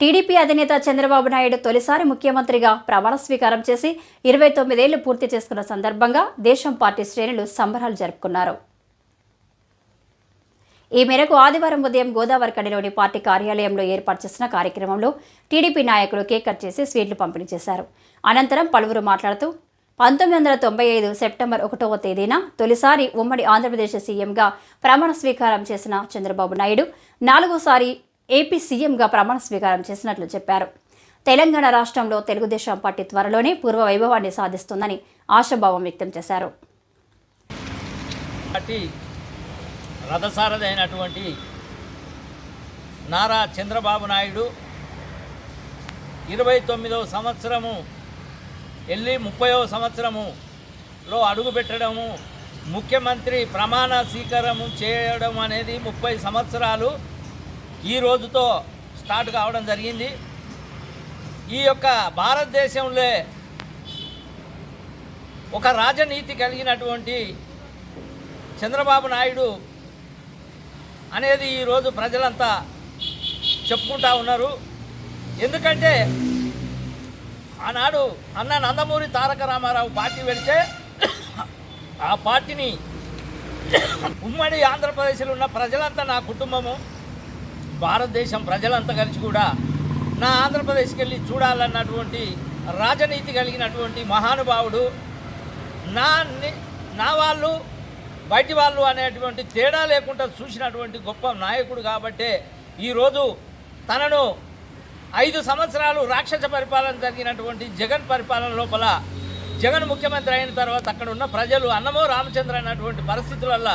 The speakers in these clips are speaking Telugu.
టీడీపీ అధినేత చంద్రబాబు నాయుడు తొలిసారి ముఖ్యమంత్రిగా ప్రమాణ స్వీకారం చేసి ఇరవై తొమ్మిదేళ్ళు పూర్తి చేసుకున్న సందర్భంగా దేశం పార్టీ శ్రేణులు సంబరాలు జరుపుకున్నారు. ఈ మేరకు ఆదివారం ఉదయం గోదావరికడిలోని పార్టీ కార్యాలయంలో ఏర్పాటు చేసిన కార్యక్రమంలో టీడీపీ నాయకులు కేక్ కట్ చేసి స్వీట్లు పంపిణీ చేశారు. అనంతరం పలువురు మాట్లాడుతూ పంతొమ్మిది వందల తొంభై ఐదు సెప్టెంబర్ ఒకటవ తేదీన తొలిసారి ఉమ్మడి ఆంధ్రప్రదేశ్ సీఎంగా ప్రమాణ స్వీకారం చేసిన చంద్రబాబు నాయుడు నాలుగోసారి ఏపీ సీఎంగా ప్రమాణ స్వీకారం చేసినట్లు చెప్పారు. తెలంగాణ రాష్ట్రంలో తెలుగుదేశం పార్టీ త్వరలోనే పూర్వ వైభవాన్ని సాధిస్తుందని ఆశాభావం వ్యక్తం చేశారు. పార్టీ నారా చంద్రబాబు నాయుడు ఇరవై తొమ్మిదవ సంవత్సరము వెళ్ళి ముప్పైవ సంవత్సరములో అడుగుపెట్టడము ముఖ్యమంత్రి ప్రమాణ స్వీకారము చేయడం అనేది ముప్పై సంవత్సరాలు ఈ రోజుతో స్టార్ట్ కావడం జరిగింది. ఈ యొక్క భారతదేశంలో ఒక రాజనీతి కలిగినటువంటి చంద్రబాబు నాయుడు అనేది ఈరోజు ప్రజలంతా చెప్పుకుంటా ఉన్నారు. ఎందుకంటే ఆనాడు అన్న నందమూరి తారక రామారావు పార్టీ వెళితే ఆ పార్టీని ఉమ్మడి ఆంధ్రప్రదేశ్లో ఉన్న ప్రజలంతా నా కుటుంబము భారతదేశం ప్రజలంతా కలిసి కూడా నా ఆంధ్రప్రదేశ్కి వెళ్ళి చూడాలన్నటువంటి రాజనీతి కలిగినటువంటి మహానుభావుడు నా ని- నా వాళ్ళు బయటి వాళ్ళు అనేటువంటి తేడా లేకుండా చూసినటువంటి గొప్ప నాయకుడు కాబట్టే ఈరోజు తనను ఐదు సంవత్సరాలు రాక్షస పరిపాలన జరిగినటువంటి జగన్ పరిపాలన లోపల జగన్ ముఖ్యమంత్రి అయిన తర్వాత అక్కడ ఉన్న ప్రజలు అన్నమో రామచంద్ర అన్నటువంటి పరిస్థితుల వల్ల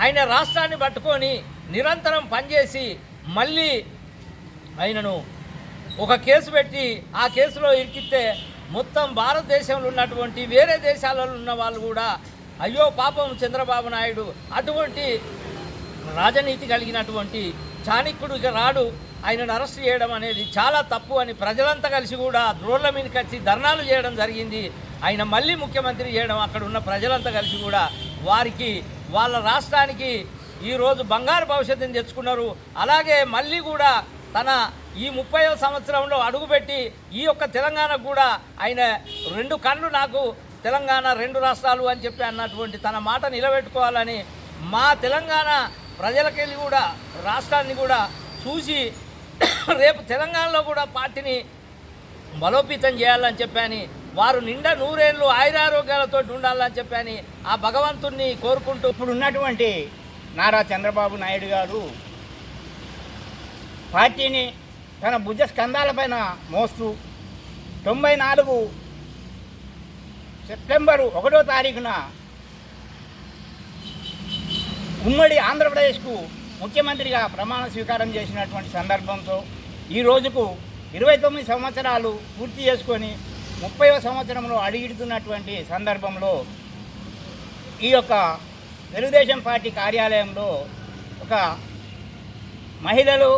ఆయన రాష్ట్రాన్ని పట్టుకొని నిరంతరం పనిచేసి మళ్ళీ ఆయనను ఒక కేసు పెట్టి ఆ కేసులో ఇరికిస్తే మొత్తం భారతదేశంలో ఉన్నటువంటి వేరే దేశాలలో ఉన్న వాళ్ళు కూడా అయ్యో పాపం చంద్రబాబు నాయుడు అటువంటి రాజనీతి కలిగినటువంటి చాణిక్యుడు ఇక రాడు ఆయనను అరెస్ట్ చేయడం అనేది చాలా తప్పు అని ప్రజలంతా కలిసి కూడా రోడ్ల మీదకి వచ్చి ధర్నాలు చేయడం జరిగింది. ఆయన మళ్ళీ ముఖ్యమంత్రి చేయడం అక్కడ ఉన్న ప్రజలంతా కలిసి కూడా వారికి వాళ్ళ రాష్ట్రానికి ఈరోజు బంగారు భవిష్యత్తుని తెచ్చుకున్నారు. అలాగే మళ్ళీ కూడా తన ఈ ముప్పై సంవత్సరంలో అడుగుపెట్టి ఈ యొక్క తెలంగాణకు కూడా ఆయన రెండు కళ్ళు నాకు తెలంగాణ రెండు రాష్ట్రాలు అని చెప్పి అన్నటువంటి తన మాట నిలబెట్టుకోవాలని మా తెలంగాణ ప్రజలకెళ్ళి కూడా రాష్ట్రాన్ని కూడా చూసి రేపు తెలంగాణలో కూడా పార్టీని బలోపేతం చేయాలని చెప్పాని వారు నిండా నూరేళ్ళు ఆయురారోగ్యాలతో ఉండాలని చెప్పాని ఆ భగవంతుణ్ణి కోరుకుంటూ ఇప్పుడు ఉన్నటువంటి నారా చంద్రబాబు నాయుడు గారు పార్టీని తన భుజ స్కంధాలపైన మోస్తూ తొంభై నాలుగు సెప్టెంబరు ఒకటో తారీఖున ఉమ్మడి ఆంధ్రప్రదేశ్కు ముఖ్యమంత్రిగా ప్రమాణ స్వీకారం చేసినటువంటి సందర్భంతో ఈ రోజుకు ఇరవై తొమ్మిది సంవత్సరాలు పూర్తి చేసుకొని ముప్పైవ సంవత్సరంలో అడిగిడుతున్నటువంటి సందర్భంలో ఈ యొక్క తెలుగుదేశం పార్టీ కార్యాలయంలో ఒక మహిళలు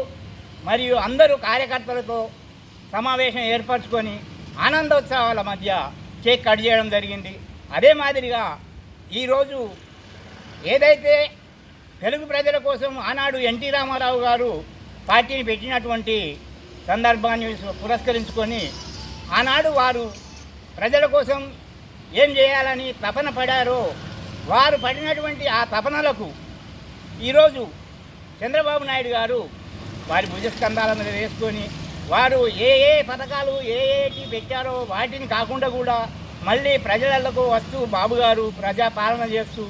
మరియు అందరూ కార్యకర్తలతో సమావేశం ఏర్పరచుకొని ఆనందోత్సవాల మధ్య కేక్ కట్ చేయడం జరిగింది. అదే మాదిరిగా ఈరోజు ఏదైతే తెలుగు ప్రజల కోసం ఆనాడు ఎన్టీ రామారావు గారు పార్టీని పెట్టినటువంటి సందర్భాన్ని పురస్కరించుకొని ఆనాడు వారు ప్రజల కోసం ఏం చేయాలని తపన పడారో వారు పడినటువంటి ఆ తపనలకు ఈరోజు చంద్రబాబు నాయుడు గారు వారి భుజస్కంధాల మీద వేసుకొని వారు ఏ ఏ పథకాలు ఏ ఏటి పెట్టారో వాటిని కాకుండా కూడా మళ్ళీ ప్రజలకు వస్తూ బాబు గారు ప్రజా పాలన చేస్తూ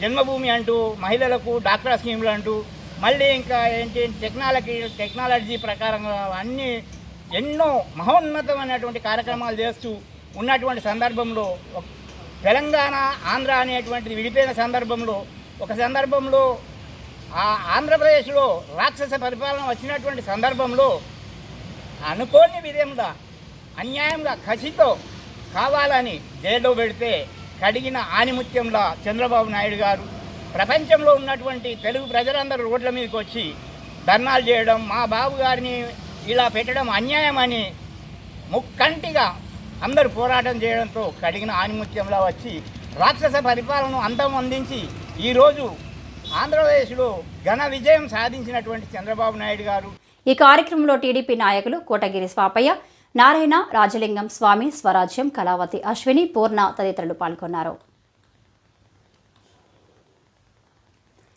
జన్మభూమి అంటూ మహిళలకు డాక్టర్ స్కీములు అంటూ మళ్ళీ ఇంకా ఏంటి టెక్నాలజీ టెక్నాలజీ ప్రకారంగా అన్నీ ఎన్నో మహోన్నతమైనటువంటి కార్యక్రమాలు చేస్తూ ఉన్నటువంటి సందర్భంలో తెలంగాణ ఆంధ్ర అనేటువంటిది విడిపోయిన సందర్భంలో ఒక సందర్భంలో ఆ ఆంధ్రప్రదేశ్లో రాక్షస పరిపాలన వచ్చినటువంటి సందర్భంలో అనుకోని విధంగా అన్యాయంగా కసితో కావాలని జైల్లో పెడితే కడిగిన ఆనిముత్యంలా చంద్రబాబు నాయుడు గారు ప్రపంచంలో ఉన్నటువంటి తెలుగు ప్రజలందరూ రోడ్ల మీదకి వచ్చి ధర్నాలు చేయడం మా బాబు గారిని ఇలా పెట్టడం అన్యాయమని ముక్కంటిగా అందరు పోరాటం చేయడంతో కడిగిన ఆనిముత్యంలా వచ్చి రాక్షస పరిపాలనను అంతం అందించి ఈరోజు ఆంధ్రప్రదేశ్లో ఘన విజయం సాధించినటువంటి చంద్రబాబు నాయుడు గారు. ఈ కార్యక్రమంలో టీడీపీ నాయకులు కోటగిరి స్వాపయ్య నారాయణ రాజలింగం స్వామి స్వరాజ్యం కళావతి అశ్విని పూర్ణ తదితరులు పాల్గొన్నారు.